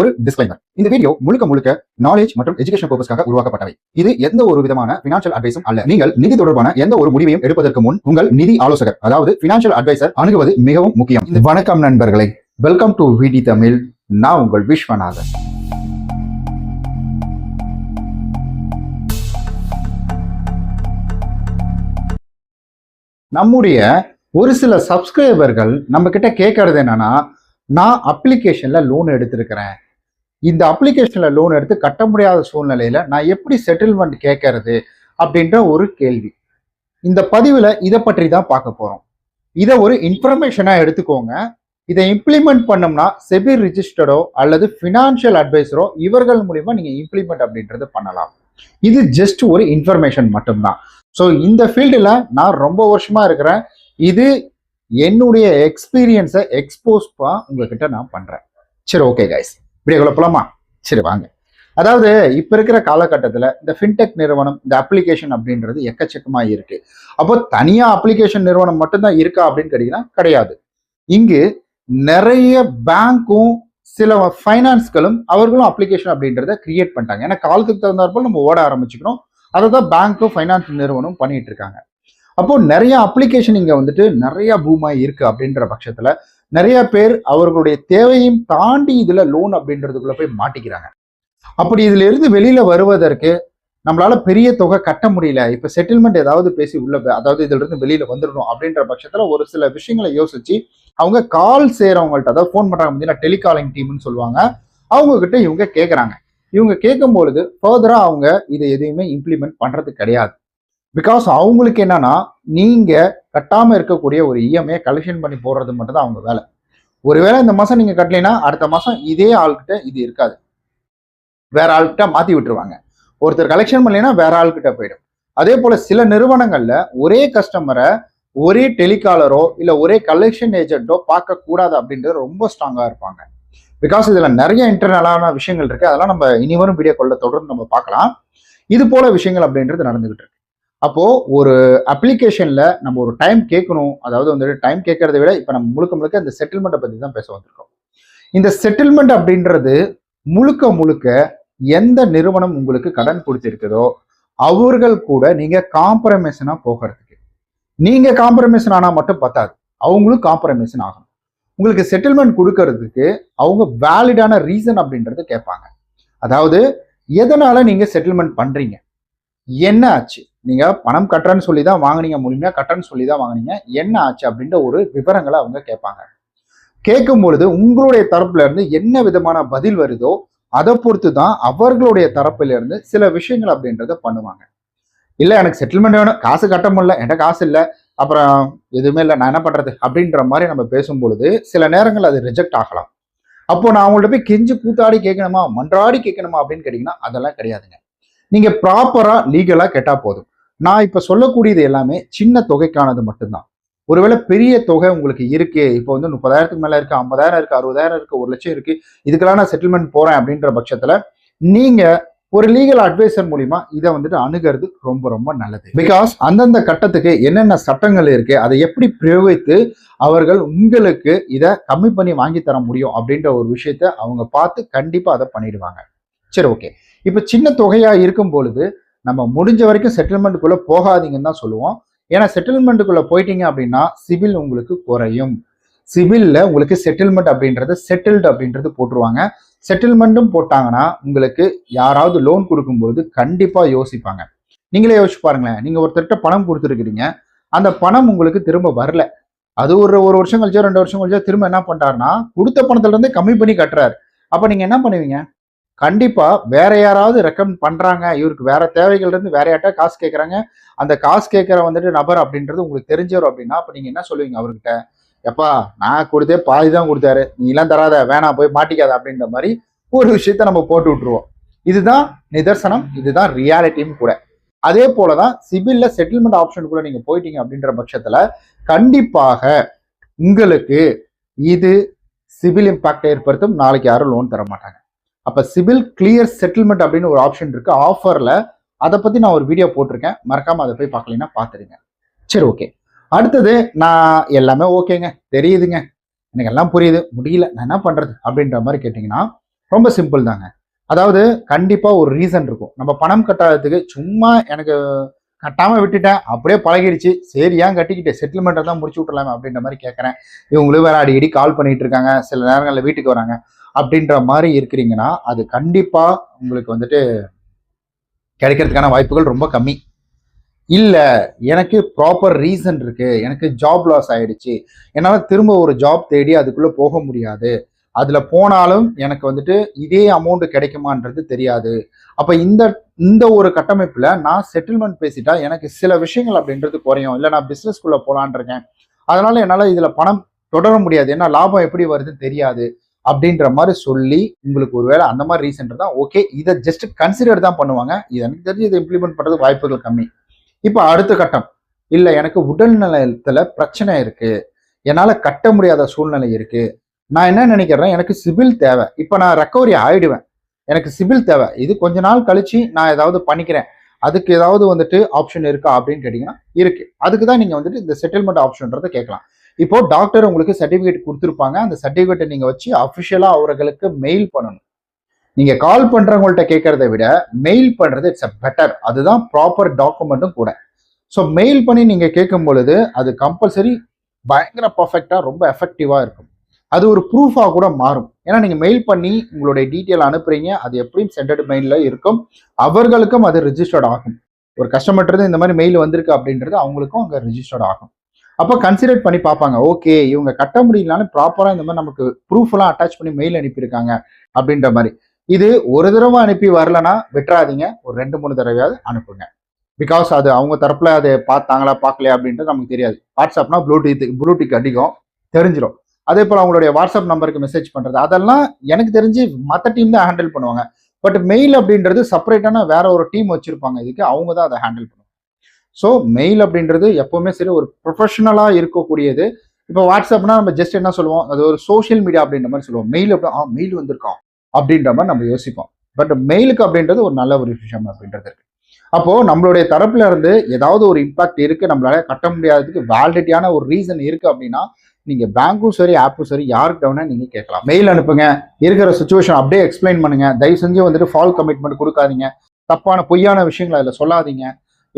ஒரு டிஸ்க்ளைமர் இந்த வீடியோ முழுக்க முழுக்க நாலேஜ் மற்றும் எஜுகேஷன் பர்பஸ்க்காக உருவாக்கப்பட்டவை. இது எந்த ஒரு விதமான பினான்சியல் அட்வைஸும் அல்ல. நீங்கள் நிதி தொடர்பான எந்த ஒரு முடிவையும் எடுப்பதற்கு முன் உங்கள் நிதி ஆலோசகர் அதாவது பினான்சியல் அட்வைசர் அணுகுவது மிகவும் முக்கியம். வணக்கம் நண்பர்களே. வெல்கம் டு விடி தமிழ் நான் உங்கள் விஸ்வநாதன். நம்முடைய ஒரு சில சப்ஸ்கிரைபர்கள் நம்ம கிட்ட கேட்கறது என்னன்னா நான் அப்ளிகேஷன்ல லோன் எடுத்திருக்கிறேன். இந்த அப்ளிகேஷனில் லோன் எடுத்து கட்ட முடியாத சூழ்நிலையில் நான் எப்படி செட்டில்மெண்ட் கேட்கறது அப்படின்ற ஒரு கேள்வி. இந்த பதிவில் இதை பற்றி தான் பார்க்க போகிறோம் இதை ஒரு இன்ஃபர்மேஷனாக எடுத்துக்கோங்க. இதை இம்ப்ளிமெண்ட் பண்ணோம்னா செபி ரிஜிஸ்டரோ அல்லது ஃபினான்ஷியல் அட்வைசரோ இவர்கள் மூலிமா நீங்கள் இம்ப்ளிமெண்ட் அப்படின்றது பண்ணலாம். இது ஜஸ்ட் ஒரு இன்ஃபர்மேஷன் மட்டும்தான். ஸோ இந்த ஃபீல்டில் நான் ரொம்ப வருஷமாக இருக்கிறேன். இது என்னுடைய எக்ஸ்பீரியன்ஸை எக்ஸ்போஸ்பா உங்ககிட்ட நான் பண்ணுறேன் சரி ஓகே கைஸ் இப்படியே குழப்பலாமா சரி வாங்க. அதாவது இப்ப இருக்கிற காலகட்டத்தில் இந்த ஃபின்டெக் நிறுவனம் இந்த அப்ளிகேஷன் அப்படின்றது எக்கச்சக்கமா இருக்கு. அப்போ தனியா அப்ளிகேஷன் நிறுவனம் மட்டும்தான் இருக்கா அப்படின்னு கேட்டீங்கன்னா கிடையாது. இங்கு நிறைய பேங்க்கும் சில ஃபைனான்ஸ்களும் அவர்களும் அப்ளிகேஷன் அப்படின்றத கிரியேட் பண்ணிட்டாங்க. ஏன்னா காலத்துக்கு தகுந்தாற்போல் நம்ம ஓட ஆரம்பிச்சுக்கணும் அதை தான் பேங்க்கும் ஃபைனான்ஸ் நிறுவனம் பண்ணிட்டு இருக்காங்க. அப்போ நிறைய அப்ளிகேஷன் இங்க வந்துட்டு நிறைய பூமா இருக்கு அப்படின்ற பட்சத்துல நிறைய பேர் அவர்களுடைய தேவையும் தாண்டி இதுல லோன் அப்படின்றதுக்குள்ள போய் மாட்டிக்கிறாங்க. அப்படி இதுல இருந்து வெளியில வருவதற்கு நம்மளால பெரிய தொகை கட்ட முடியல. இப்ப செட்டில்மெண்ட் ஏதாவது பேசி உள்ள அதாவது இதுல இருந்து வெளியில வந்துடணும் அப்படின்ற பட்சத்துல ஒரு சில விஷயங்களை யோசிச்சு அவங்க கால் செய்யறவங்கள்ட்ட அதாவது ஃபோன் பண்றாங்க பார்த்தீங்கன்னா டெலிகாலிங் டீம்னு சொல்லுவாங்க அவங்க கிட்ட இவங்க கேட்கறாங்க இவங்க கேட்கும் பொழுது ஃபர்தரா அவங்க இதை எதையுமே இம்ப்ளிமெண்ட் பண்றது கிடையாது. பிகாஸ் அவங்களுக்கு என்னன்னா நீங்க கட்டாம இருக்கக்கூடிய ஒரு இஎம்ஐ கலெக்ஷன் பண்ணி போடுறது மட்டும் தான் அவங்க வேலை. ஒருவேளை இந்த மாசம் நீங்க கட்டலைன்னா அடுத்த மாசம் இதே ஆள்கிட்ட இது இருக்காது. வேற ஆள்கிட்ட மாத்தி விட்டுருவாங்க. ஒருத்தர் கலெக்ஷன் பண்ணலைன்னா வேற ஆள்கிட்ட போயிடும். அதே போல சில நிறுவனங்கள்ல ஒரே கஸ்டமரை ஒரே டெலிகாலரோ இல்ல ஒரே கலெக்ஷன் ஏஜென்ட்டோ பார்க்க கூடாது அப்படின்றது ரொம்ப ஸ்ட்ராங்கா இருப்பாங்க. பிகாஸ் இதுல நிறைய இன்டர்னலான விஷயங்கள் இருக்கு. அதெல்லாம் நம்ம இனிவரும் வீடியோ வீடியோக்குள்ள தொடர்ந்து நம்ம பார்க்கலாம். இது போல விஷயங்கள் அப்படின்றது நடந்துகிட்டு இருக்கு. அப்போது ஒரு அப்ளிகேஷனில் நம்ம ஒரு டைம் கேட்கணும். அதாவது வந்துட்டு டைம் கேட்கறதை விட இப்போ நம்ம முழுக்க முழுக்க இந்த செட்டில்மெண்ட்டை பற்றி தான் பேச வந்திருக்கோம். இந்த செட்டில்மெண்ட் அப்படின்றது முழுக்க முழுக்க எந்த நிறுவனம் உங்களுக்கு கடன் கொடுத்திருக்குதோ அவர்கள் கூட நீங்கள் காம்ப்ரமைசனாக போகிறதுக்கு. நீங்கள் காம்ப்ரமைசன் ஆனால் மட்டும் பத்தாது. அவங்களும் காம்ப்ரமைசன் ஆகணும். உங்களுக்கு செட்டில்மெண்ட் கொடுக்கறதுக்கு அவங்க வேலிடான ரீசன் அப்படின்றது கேட்பாங்க. அதாவது எதனால் நீங்கள் செட்டில்மெண்ட் பண்ணுறீங்க என்ன ஆச்சு? நீங்க பணம் கட்டுறேன்னு சொல்லி தான் வாங்குனீங்க முழுமையாக கட்டுறேன்னு சொல்லி தான் வாங்குனீங்க. என்ன ஆச்சு அப்படின்ற ஒரு விவரங்களை அவங்க கேட்பாங்க. கேட்கும் பொழுது உங்களுடைய தரப்புல இருந்து என்ன விதமான பதில் வருதோ அதை பொறுத்து தான் அவர்களுடைய தரப்புல இருந்து சில விஷயங்கள் அப்படின்றத பண்ணுவாங்க. இல்லை எனக்கு செட்டில்மெண்ட் வேணும் காசு கட்ட முடியல என்கிட்ட காசு இல்லை அப்புறம் எதுவுமே இல்லை நான் என்ன பண்றது அப்படின்ற மாதிரி நம்ம பேசும் பொழுது சில நேரங்கள் அது ரிஜெக்ட் ஆகலாம். அப்போ நான் அவங்கள்ட்ட போய் கெஞ்சி கூத்தாடி கேட்கணுமா மன்றாடி கேட்கணுமா அப்படின்னு கேட்டிங்கன்னா அதெல்லாம் கிடையாதுங்க. நீங்க ப்ராப்பராக லீகலா கேட்டால் போதும். நான் இப்போ சொல்லக்கூடியது எல்லாமே சின்ன தொகைக்கானது மட்டும்தான். ஒருவேளை பெரிய தொகை உங்களுக்கு இருக்கு இப்போ வந்து முப்பதாயிரத்துக்கு மேலே இருக்கு ஐம்பதாயிரம் இருக்கு அறுபதாயிரம் இருக்கு ஒரு லட்சம் இருக்கு இதுக்கெல்லாம் நான் செட்டில்மெண்ட் போறேன் அப்படின்ற பட்சத்துல நீங்க ஒரு லீகல் அட்வைசர் மூலிமா இதை வந்துட்டு அணுகிறது ரொம்ப ரொம்ப நல்லது. பிகாஸ் அந்தந்த கட்டத்துக்கு என்னென்ன சட்டங்கள் இருக்கு அதை எப்படி பிரயோகித்து அவர்கள் உங்களுக்கு இதை கம்மி பண்ணி வாங்கி தர முடியும் அப்படின்ற ஒரு விஷயத்த அவங்க பார்த்து கண்டிப்பா அதை பண்ணிடுவாங்க. சரி ஓகே இப்போ சின்ன தொகையா இருக்கும் பொழுது நம்ம முடிஞ்ச வரைக்கும் செட்டில்மெண்ட்டுக்குள்ளே போகாதீங்கன்னு தான் சொல்லுவோம். ஏன்னா செட்டில்மெண்ட்டுக்குள்ளே போயிட்டீங்க அப்படின்னா சிவில் உங்களுக்கு குறையும். சிவிலில் உங்களுக்கு செட்டில்மெண்ட் அப்படின்றது செட்டில்டு அப்படின்றது போட்டுருவாங்க. செட்டில்மெண்ட்டும் போட்டாங்கன்னா உங்களுக்கு யாராவது லோன் கொடுக்கும்போது கண்டிப்பாக யோசிப்பாங்க. நீங்களே யோசிச்சு பாருங்களேன். நீங்கள் ஒருத்தர்கிட்ட பணம் கொடுத்துருக்கிறீங்க. அந்த பணம் உங்களுக்கு திரும்ப வரல. அது ஒரு ஒரு வருஷம் கழிச்சோ ரெண்டு வருஷம் கழிச்சோ திரும்ப என்ன பண்ணுறாருன்னா கொடுத்த பணத்துலேருந்தே கம்மி பண்ணி கட்டுறாரு. அப்போ நீங்கள் என்ன பண்ணுவீங்க? கண்டிப்பா வேற யாராவது ரெக்கமெண்ட் பண்றாங்க. இவருக்கு வேற தேவைகள் இருந்து வேற யார்ட்டா காசு கேட்கறாங்க அந்த காசு கேட்கற வந்துட்டு நபர் அப்படின்றது உங்களுக்கு தெரிஞ்சவர் அப்படின்னா அப்ப நீங்க என்ன சொல்லுவீங்க அவர்கிட்ட? எப்பா நான் கொடுத்தே பாதி தான் கொடுத்தாரு. நீ எல்லாம் தராத வேணாம் போய் மாட்டிக்காத அப்படின்ற மாதிரி ஒரு விஷயத்த நம்ம போட்டு விட்டுருவோம். இதுதான் நிதர்சனம் இதுதான் ரியாலிட்டியும் கூட. அதே போலதான் சிபில்ல செட்டில்மெண்ட் ஆப்ஷனுக்குள்ள நீங்க போயிட்டீங்க அப்படின்ற பட்சத்துல கண்டிப்பாக உங்களுக்கு இது சிவில் இம்பாக்டை ஏற்படுத்தும். நாளைக்கு யாரும் லோன் தர மாட்டாங்க அப்போ சிவில் கிளியர் செட்டில்மெண்ட் அப்படின்னு ஒரு ஆப்ஷன் இருக்குது ஆஃபரில் அதை பற்றி நான் ஒரு வீடியோ போட்டிருக்கேன். மறக்காமல் அதை போய் பார்க்கலன்னா பார்த்துருங்க சரி ஓகே அடுத்தது நான் எல்லாமே ஓகேங்க தெரியுதுங்க. எனக்கு எல்லாம் புரியுது. முடியல. நான் என்ன பண்ணுறது அப்படின்ற மாதிரி கேட்டிங்கன்னா ரொம்ப சிம்பிள் தாங்க. அதாவது கண்டிப்பாக ஒரு ரீசன் இருக்கும். நம்ம பணம் கட்டாததுக்கு சும்மா எனக்கு கட்டாமல் விட்டுட்டேன். அப்படியே பழகிடுச்சு. சரி ஏன் கட்டிக்கிட்டேன் செட்டில்மெண்ட்டை தான் முடிச்சு விட்டுலாமே அப்படின்ற மாதிரி கேட்குறேன் இவங்களும் வேற அடிக்கடி கால் பண்ணிகிட்டு இருக்காங்க. சில நேரங்களில் வீட்டுக்கு வராங்க. அப்படின்ற மாதிரி இருக்கிறீங்கன்னா அது கண்டிப்பா உங்களுக்கு வந்துட்டு கிடைக்கிறதுக்கான வாய்ப்புகள் ரொம்ப கம்மி. இல்லை எனக்கு ப்ராப்பர் ரீசன் இருக்கு. எனக்கு ஜாப் லாஸ் ஆயிடுச்சு. என்னால் திரும்ப ஒரு ஜாப் தேடி அதுக்குள்ளே போக முடியாது. அதில் போனாலும் எனக்கு வந்துட்டு இதே அமௌண்ட் கிடைக்குமான்றது தெரியாது. அப்போ இந்த இந்த ஒரு கட்டமைப்பில் நான் செட்டில்மெண்ட் பேசிட்டா எனக்கு சில விஷயங்கள் அப்படின்றது குறையும். இல்லை நான் பிஸ்னஸ்க்குள்ளே போகலான் இருக்கேன் அதனால என்னால் இதில் பணம் தொடர முடியாது. ஏன்னா லாபம் எப்படி வருதுன்னு தெரியாது. அப்படின்ற மாதிரி சொல்லி உங்களுக்கு ஒருவேளை அந்த மாதிரி ரீசன் இருந்தால் ஓகே இதை ஜஸ்ட் கன்சிடர் தான் பண்ணுவாங்க. இது எனக்கு தெரிஞ்சு இதை இம்ப்ளிமெண்ட் பண்ணுறது வாய்ப்புகள் கம்மி. இப்போ அடுத்த கட்டம். இல்லை எனக்கு உடல் நலத்தில் பிரச்சனை இருக்கு. என்னால் கட்ட முடியாத சூழ்நிலை இருக்கு. நான் என்ன நினைக்கிறேன் எனக்கு சிபில் தேவை. இப்போ நான் ரெக்கவரி ஆயிடுவேன். எனக்கு சிபில் தேவை. இது கொஞ்ச நாள் கழிச்சு நான் ஏதாவது பண்ணிக்கிறேன். அதுக்கு ஏதாவது வந்துட்டு ஆப்ஷன் இருக்கா அப்படின்னு கேட்டிங்கன்னா இருக்கு. அதுக்கு தான் நீங்கள் வந்துட்டு இந்த செட்டில்மெண்ட் ஆப்ஷன்றதை கேட்கலாம். இப்போ டாக்டர் உங்களுக்கு சர்டிஃபிகேட் கொடுத்துருப்பாங்க. அந்த சர்டிஃபிகேட்டை நீங்கள் வச்சு அஃபிஷியலாக அவர்களுக்கு மெயில் பண்ணணும். நீங்க கால் பண்றவங்கள்ட்ட கேட்கறத விட மெயில் பண்றது இட்ஸ் அ பெட்டர் அதுதான் ப்ராப்பர் டாக்குமெண்ட்டும் கூட. ஸோ மெயில் பண்ணி நீங்க கேட்கும் பொழுது அது கம்பல்சரி பயங்கர பர்ஃபெக்டா ரொம்ப எஃபெக்டிவா இருக்கும். அது ஒரு ப்ரூஃபாக கூட மாறும். ஏன்னா நீங்கள் மெயில் பண்ணி உங்களுடைய டீட்டெயில் அனுப்புறீங்க. அது எப்படியும் சென்டர்ட் மெயிலில் இருக்கும். அவர்களுக்கும் அது ரிஜிஸ்டர்ட் ஆகும். ஒரு கஸ்டமர்ட்டு இந்த மாதிரி மெயில் வந்திருக்கு அப்படின்றது அவங்களுக்கும் அங்கே ரிஜிஸ்டர்ட் ஆகும். அப்போ கன்சிடர் பண்ணி பார்ப்பாங்க. ஓகே இவங்க கட்ட முடியலனாலும் ப்ராப்பராக இந்த மாதிரி நமக்கு ப்ரூஃப் எல்லாம் அட்டாச் பண்ணி மெயில் அனுப்பியிருக்காங்க அப்படின்ற மாதிரி. இது ஒரு தடவை அனுப்பி வரலனா விட்டுறாதீங்க. ஒரு ரெண்டு மூணு தடவையாவது அனுப்புங்க. பிகாஸ் அது அவங்க தரப்புல அதை பார்த்தாங்களா பார்க்கலையா அப்படின்றது நமக்கு தெரியாது. வாட்ஸ்அப்னா ப்ளூடூத் ப்ளூடூத் அடிக்கும் தெரிஞ்சிடும் அதே போல் அவங்களுடைய வாட்ஸ்அப் நம்பருக்கு மெசேஜ் பண்ணுறது அதெல்லாம் எனக்கு தெரிஞ்சு மற்ற டீம் தான் ஹேண்டில் பண்ணுவாங்க. பட் மெயில் அப்படின்றது செப்பரேட்டான வேற ஒரு டீம் வச்சிருப்பாங்க. இதுக்கு அவங்க தான் அதை ஹேண்டில் பண்ணுவாங்க. ஸோ மெயில் அப்படின்றது எப்பவுமே சரி ஒரு ப்ரொஃபஷனலாக இருக்கக்கூடியது. இப்போ வாட்ஸ்அப்னா நம்ம ஜஸ்ட் என்ன சொல்லுவோம்? அது ஒரு சோஷியல் மீடியா அப்படின்ற மாதிரி சொல்லுவோம். மெயில் அப்படி ஆ மெயில் வந்திருக்கோம். அப்படின்ற மாதிரி நம்ம யோசிப்போம். பட் மெயிலுக்கு அப்படின்றது ஒரு நல்ல ஒரு விஷயம் அப்படின்றது இருக்கு. அப்போ நம்மளுடைய தரப்புல இருந்து ஏதாவது ஒரு இம்பாக்ட் இருக்கு நம்மளால கட்ட முடியாததுக்கு வேலிடிட்டியான ஒரு ரீசன் இருக்கு அப்படின்னா நீங்க பேங்க்கும் சரி ஆப்பும் சரி யாருக்கு வேணா நீங்க கேட்கலாம். மெயில் அனுப்புங்க. இருக்கிற சுச்சுவேஷன் அப்படியே எக்ஸ்பிளைன் பண்ணுங்க. தயவு செஞ்சு வந்துட்டு ஃபால் கமிட்மெண்ட் கொடுக்காதீங்க. தப்பான பொய்யான விஷயங்களை அதில் சொல்லாதீங்க.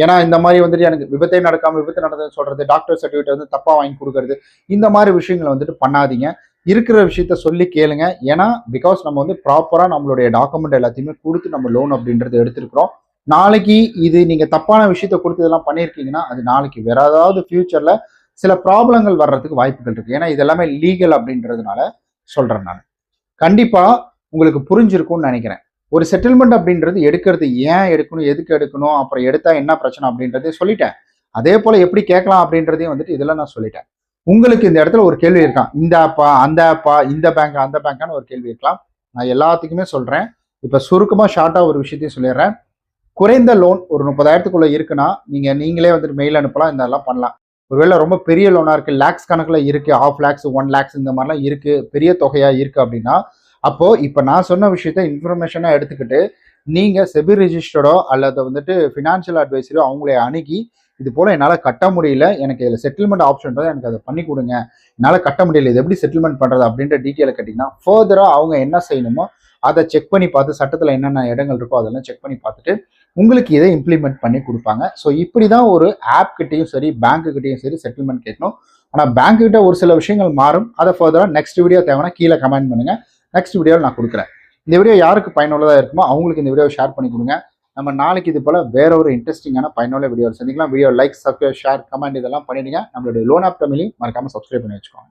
ஏன்னா இந்த மாதிரி வந்துட்டு எனக்கு விபத்தே நடக்காம விபத்து நடந்ததுன்னு சொல்றது டாக்டர் சர்டிஃபிகேட் வந்து தப்பா வாங்கி கொடுக்கறது இந்த மாதிரி விஷயங்களை வந்துட்டு பண்ணாதீங்க. இருக்கிற விஷயத்த சொல்லி கேளுங்க. ஏன்னா பிகாஸ் நம்ம வந்து ப்ராப்பரா நம்மளுடைய டாக்குமெண்ட் எல்லாத்தையுமே கொடுத்து நம்ம லோன் அப்படின்றத எடுத்திருக்கிறோம். நாளைக்கு இது நீங்க தப்பான விஷயத்த கொடுத்து இதெல்லாம் பண்ணியிருக்கீங்கன்னா அது நாளைக்கு வேற ஏதாவது ஃபியூச்சர்ல சில ப்ராப்ளங்கள் வர்றதுக்கு வாய்ப்புகள் இருக்கு. ஏன்னா இது எல்லாமே லீகல் அப்படின்றதுனால சொல்றேன் நான். கண்டிப்பா உங்களுக்கு புரிஞ்சிருக்கும்னு நினைக்கிறேன். ஒரு செட்டில்மெண்ட் அப்படின்றது எடுக்கிறது ஏன் எடுக்கணும் எதுக்கு எடுக்கணும் அப்புறம் எடுத்தா என்ன பிரச்சனை அப்படின்றதே சொல்லிட்டேன். அதே போல எப்படி கேட்கலாம் அப்படின்றதையும் வந்துட்டு இதெல்லாம் நான் சொல்லிட்டேன். உங்களுக்கு இந்த இடத்துல ஒரு கேள்வி இருக்கான் இந்த ஆப்பா அந்த ஆப்பா இந்த பேங்க் அந்த பேங்க்கான ஒரு கேள்வி இருக்கலாம். நான் எல்லாத்துக்குமே சொல்றேன். இப்ப சுருக்கமா ஷார்ட்டா ஒரு விஷயத்தையும் சொல்லிடுறேன். குறைந்த லோன் ஒரு முப்பதாயிரத்துக்குள்ள இருக்குன்னா நீங்க நீங்களே வந்துட்டு மெயில் அனுப்பலாம் இதெல்லாம் பண்ணலாம். ஒருவேளை ரொம்ப பெரிய லோனாக இருக்குது லேக்ஸ் கணக்கில் இருக்குது ஹாஃப் லேக்ஸ் ஒன் லேக்ஸ் இந்த மாதிரிலாம் இருக்குது பெரிய தொகையாக இருக்குது அப்படின்னா அப்போ இப்போ நான் சொன்ன விஷயத்த இன்ஃபர்மேஷனாக எடுத்துக்கிட்டு நீங்கள் செபி ரெஜிஸ்டர்டோ அல்லது வந்துட்டு ஃபினான்ஷியல் அட்வைசரோ அவங்கள அணுகி இது போல் என்னால் கட்ட முடியல எனக்கு இதில் செட்டில்மெண்ட் ஆப்ஷன் எனக்கு அதை பண்ணி கொடுங்க. என்னால் கட்ட முடியல இது எப்படி செட்டில்மெண்ட் பண்ணுறது அப்படின்ற டீட்டெயிலை கேட்டிங்கன்னா ஃபர்தராக அவங்க என்ன செய்யணுமோ அதை செக் பண்ணி பார்த்து சட்டத்தில் என்னென்ன இடங்கள் இருக்கோ அதெல்லாம் செக் பண்ணி பார்த்துட்டு உங்களுக்கு இதை இம்ப்ளிமெண்ட் பண்ணி கொடுப்பாங்க. ஸோ இப்படி தான் ஒரு ஆப் கிட்டேயும் சரி பேங்க்குக்கிட்டையும் சரி செட்டில்மெண்ட் கேட்கணும். ஆனால் பேங்க் ஒரு சில விஷயங்கள் மாறும். அதை ஃபர்தராக நெக்ஸ்ட் வீடியோ தேவைன்னா கீழே கமெண்ட் பண்ணுங்கள் நெக்ஸ்ட் வீடியோவில் நான் கொடுக்குறேன். இந்த வீடியோ யாருக்கு பயனுள்ளதாக இருக்குமோ அவங்களுக்கு இந்த வீடியோ ஷேர் பண்ணி கொடுங்க. நம்ம நாளைக்கு இது போல வேற ஒரு இன்ட்ரெஸ்டிங்கான பயனுள்ள வீடியோ சந்திக்கலாம். Video like subscribe share comment இதெல்லாம் பண்ணிடுங்க. நம்மளுடைய லோன் ஆப் தமிழையும் மறக்காம சப்ஸ்கிரைப் பண்ணி வச்சுக்கோங்க.